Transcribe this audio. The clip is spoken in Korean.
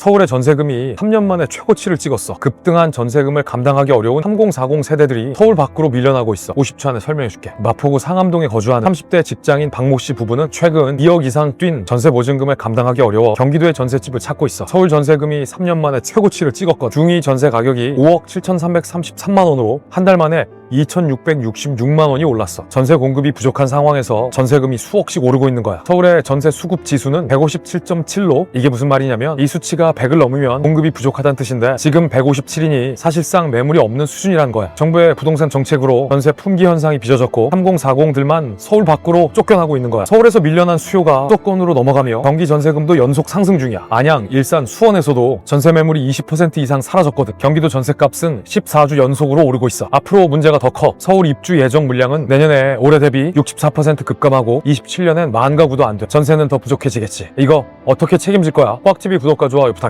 서울의 전세금이 3년 만에 최고치를 찍었어. 급등한 전세금을 감당하기 어려운 3040 세대들이 서울 밖으로 밀려나고 있어. 50초 안에 설명해줄게. 마포구 상암동에 거주하는 30대 직장인 박모 씨 부부는 최근 2억 이상 뛴 전세 보증금을 감당하기 어려워 경기도의 전세집을 찾고 있어. 서울 전세금이 3년 만에 최고치를 찍었거든. 중위 전세 가격이 5억 7,333만 원으로 한 달 만에 2,666만 원이 올랐어. 전세 공급이 부족한 상황에서 전세금이 수억씩 오르고 있는 거야. 서울의 전세 수급 지수는 157.7로 이게 무슨 말이냐면 이 수치가 100을 넘으면 공급이 부족하다는 뜻인데 지금 157이니 사실상 매물이 없는 수준이란 거야. 정부의 부동산 정책으로 전세 품귀 현상이 빚어졌고 3040들만 서울 밖으로 쫓겨나고 있는 거야. 서울에서 밀려난 수요가 수도권으로 넘어가며 경기 전세금도 연속 상승 중이야. 안양, 일산, 수원에서도 전세 매물이 20% 이상 사라졌거든. 경기도 전세값은 14주 연속으로 오르고 있어. 앞으로 문제가 더 커. 서울 입주 예정 물량은 내년에 올해 대비 64% 급감하고 27년엔 만 가구도 안 돼. 전세는 더 부족해지겠지. 이거 어떻게 책임질 거야? 꽉집이 구독과 좋아요 부탁